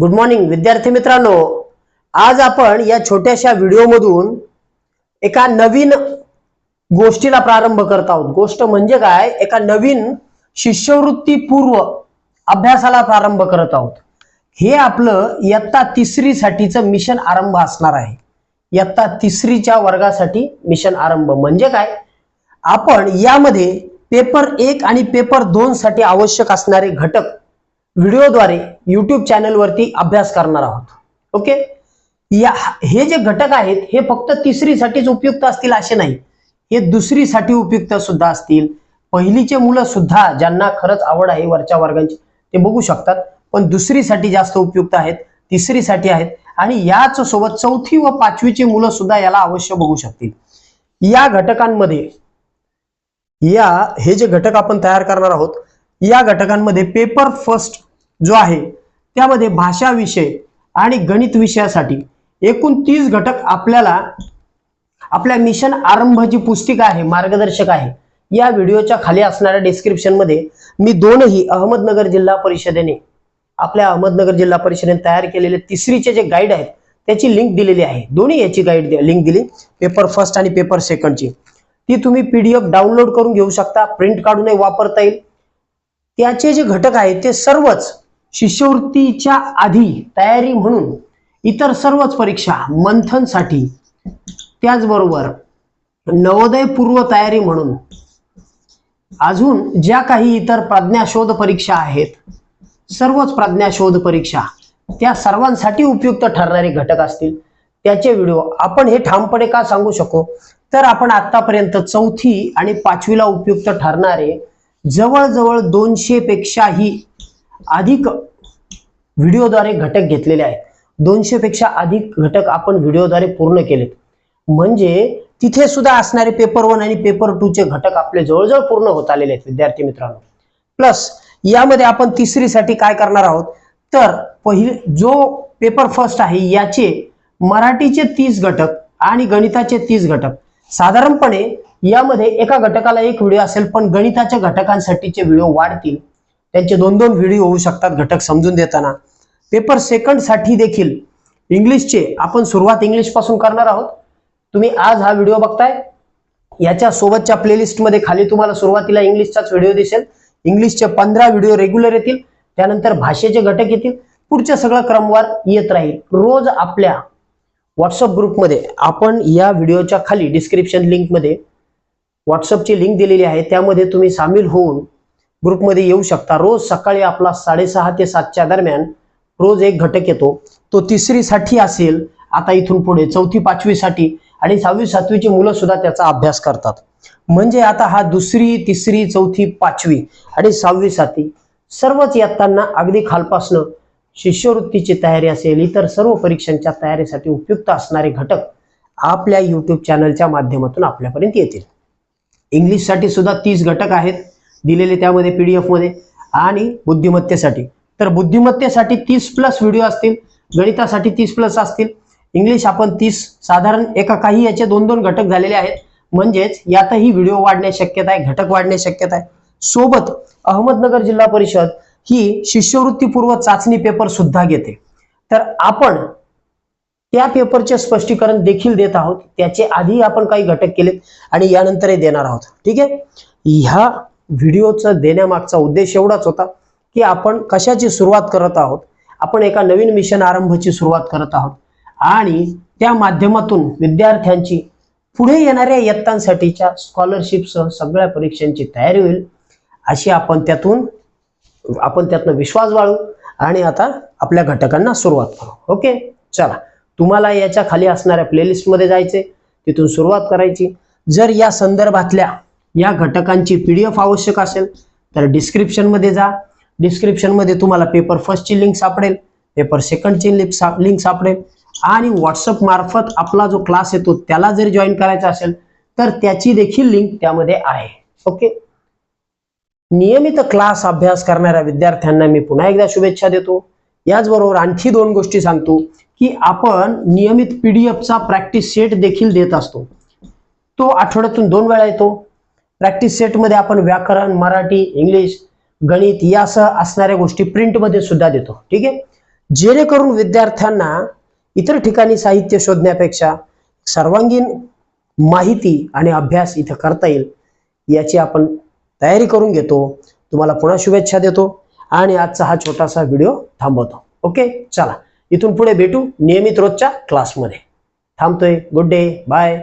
Good morning विद्यार्थी मित्रांनो. आज आपण या छोट्याशा व्हिडिओमधून एका नवीन गोष्टीला प्रारंभ करत आहोत. गोष्ट म्हणजे काय? एका नवीन शिष्यवृत्ती पूर्व अभ्यासाला प्रारंभ करत आहोत. हे आपलं इयत्ता तिसरी साठीचं मिशन आरंभ असणार आहे. इयत्ता तिसरीच्या वर्गासाठी मिशन आरंभ. म्हणजे काय? आपण यामध्ये पेपर एक आणि पेपर दोन साठी आवश्यक असणारे घटक व्हिडिओद्वारे युट्यूब चॅनलवरती अभ्यास करणार आहोत. ओके या हे जे घटक आहेत हे फक्त तिसरीसाठीच उपयुक्त असतील असे नाही. हे दुसरीसाठी उपयुक्त सुद्धा असतील. पहिलीचे मुलं सुद्धा ज्यांना खरंच आवड आहे वरच्या वर्गांची ते बघू शकतात. पण दुसरीसाठी जास्त उपयुक्त आहेत तिसरीसाठी आहेत. आणि याच सोबत चौथी व पाचवीची मुलं सुद्धा याला अवश्य बघू शकतील. या घटकांमध्ये या हे जे घटक आपण तयार करणार आहोत या घटकांमध्ये पेपर फर्स्ट जो आहे त्यामध्ये भाषा विषय आणि गणित विषयासाठी एकूण तीस घटक आपल्याला आपल्या मिशन आरंभची पुस्तिका आहे मार्गदर्शक आहे. या व्हिडिओच्या खाली असणाऱ्या डिस्क्रिप्शनमध्ये मी दोनही अहमदनगर जिल्हा परिषदेने आपल्या अहमदनगर जिल्हा परिषदेने तयार केलेले तिसरीचे जे गाईड आहेत त्याची लिंक दिलेली आहे. दोन्ही याची गाईड लिंक दिली. पेपर फर्स्ट आणि पेपर सेकंडची ती तुम्ही पीडीएफ डाउनलोड करून घेऊ शकता प्रिंट काढूनही वापरता येईल. त्याचे जे घटक आहेत ते सर्वच शिष्यवृत्तीच्या आधी तयारी म्हणून इतर सर्वच परीक्षा मंथनसाठी. त्याचबरोबर नवोदय पूर्व तयारी म्हणून. अजून ज्या काही इतर प्रज्ञाशोध परीक्षा आहेत सर्वच प्रज्ञाशोध परीक्षा त्या सर्वांसाठी उपयुक्त ठरणारे घटक असतील. त्याचे व्हिडिओ आपण हे ठामपणे का सांगू शकू? तर आपण आतापर्यंत चौथी आणि पाचवीला उपयुक्त ठरणारे जवळजवळ दोनशे पेक्षाही अधिक व्हिडिओद्वारे घटक घेतलेले आहेत. दोनशे पेक्षा अधिक घटक आपण व्हिडिओद्वारे पूर्ण केलेत. म्हणजे तिथे सुद्धा असणारे पेपर वन आणि पेपर टू चे घटक आपले जवळजवळ पूर्ण होत आलेले आहेत विद्यार्थी मित्रांनो. प्लस यामध्ये आपण तिसरीसाठी काय करणार आहोत? तर पहिले जो पेपर फर्स्ट आहे याचे मराठीचे तीस घटक आणि गणिताचे तीस घटक. साधारणपणे यामध्ये एका घटकाला एक व्हिडिओ असेल पण गणिताच्या घटकांसाठीचे व्हिडिओ वाढतील. त्यांचे दोन दोन व्हिडिओ होऊ शकतात घटक समजून देताना. पेपर सेकंडसाठी देखील इंग्लिशचे आपण सुरुवात इंग्लिशपासून करणार आहोत. तुम्ही आज हा व्हिडिओ बघताय. याच्या सोबतच्या प्लेलिस्टमध्ये खाली तुम्हाला सुरुवातीला इंग्लिशचाच व्हिडिओ दिसेल. इंग्लिशचे पंधरा व्हिडिओ रेग्युलर येतील. त्यानंतर भाषेचे घटक येतील. पुढच्या सगळं क्रमवार येत राहील. रोज आपल्या व्हॉट्सअप ग्रुपमध्ये आपण या व्हिडिओच्या खाली डिस्क्रिप्शन लिंकमध्ये व्हॉट्सअपची लिंक दिलेली आहे. त्यामध्ये तुम्ही सामील होऊन ग्रुपमध्ये येऊ शकता. रोज सकाळी आपला साडेसहा ते सातच्या दरम्यान रोज एक घटक येतो. तो तिसरीसाठी असेल आता इथून पुढे चौथी पाचवीसाठी आणि सहावी सातवीची मुलं सुद्धा त्याचा अभ्यास करतात. म्हणजे आता हा दुसरी तिसरी चौथी पाचवी आणि सहावी सातवी सर्वच इयत्तांना अगदी खालपासनं शिष्यवृत्तीची तयारी असेल इतर सर्व परीक्षांच्या तयारीसाठी उपयुक्त असणारे घटक आपल्या युट्यूब चॅनलच्या माध्यमातून आपल्यापर्यंत येतील. इंग्लिशसाठी सुद्धा तीस घटक आहेत. दिलेले त्यामध्ये पीडीएफमध्ये आणि बुद्धिमत्तेसाठी. तर बुद्धिमत्तेसाठी तीस प्लस व्हिडिओ असतील गणितासाठी तीस प्लस असतील इंग्लिश आपण तीस साधारण एका काही याचे दोन दोन घटक झालेले आहेत. म्हणजेच यातही व्हिडिओ वाढण्याची शक्यता आहे घटक वाढण्याची शक्यता आहे. सोबत अहमदनगर जिल्हा परिषद ही शिष्यवृत्तीपूर्व चाचणी पेपर सुद्धा घेते. तर आपण त्या पेपरचे स्पष्टीकरण देखील देत आहोत. त्याचे आधी आपण काही घटक केलेत आणि यानंतरही देणार आहोत. ठीक आहे? ह्या व्हिडिओचा देण्यामागचा उद्देश एवढाच होता की आपण कशाची सुरुवात करत आहोत? आपण एका नवीन मिशन आरंभची सुरुवात करत आहोत. आणि त्या माध्यमातून विद्यार्थ्यांची पुढे येणाऱ्या इयत्तांसाठीच्या स्कॉलरशिपसह सगळ्या परीक्षांची तयारी होईल अशी आपण त्यातून आपण त्यातनं विश्वास बाळू आणि आता आपल्या घटकांना सुरुवात करू. ओके? चला. तुम्हाला याच्या खाली असणाऱ्या प्लेलिस्टमध्ये जायचे तिथून सुरुवात करायची. जर या संदर्भातल्या या घटकांची पीडीएफ आवश्यक असेल तर डिस्क्रिप्शनमध्ये जा. डिस्क्रिप्शनमध्ये तुम्हाला पेपर फर्स्टची लिंक सापडेल पेपर सेकंडची लिंक सा लिंक सापडेल. आणि व्हॉट्सअप मार्फत आपला जो क्लास येतो त्याला जर जॉईन करायचा असेल तर त्याची देखील लिंक त्यामध्ये आहे. ओके नियमित क्लास अभ्यास करणाऱ्या विद्यार्थ्यांना मी पुन्हा एकदा शुभेच्छा देतो. याचबरोबर आणखी दोन गोष्टी सांगतो की आपण नियमित पीडीएफचा प्रॅक्टिस सेट देखील देत असतो. तो आठवड्यातून दोन वेळा येतो. प्रॅक्टिस सेटमध्ये आपण व्याकरण मराठी इंग्लिश गणित यासह असणाऱ्या गोष्टी प्रिंटमध्ये सुद्धा देतो. ठीक आहे? जेणेकरून विद्यार्थ्यांना इतर ठिकाणी साहित्य शोधण्यापेक्षा सर्वांगीण माहिती आणि अभ्यास इथं करता येईल याची आपण तयारी करून घेतो. तुम्हाला पुन्हा शुभेच्छा देतो आणि आजचा हा छोटासा व्हिडिओ थांबवतो. ओके? चला इथून पुढे भेटू नियमित रोजच्या क्लासमध्ये थांबतोय. Good day bye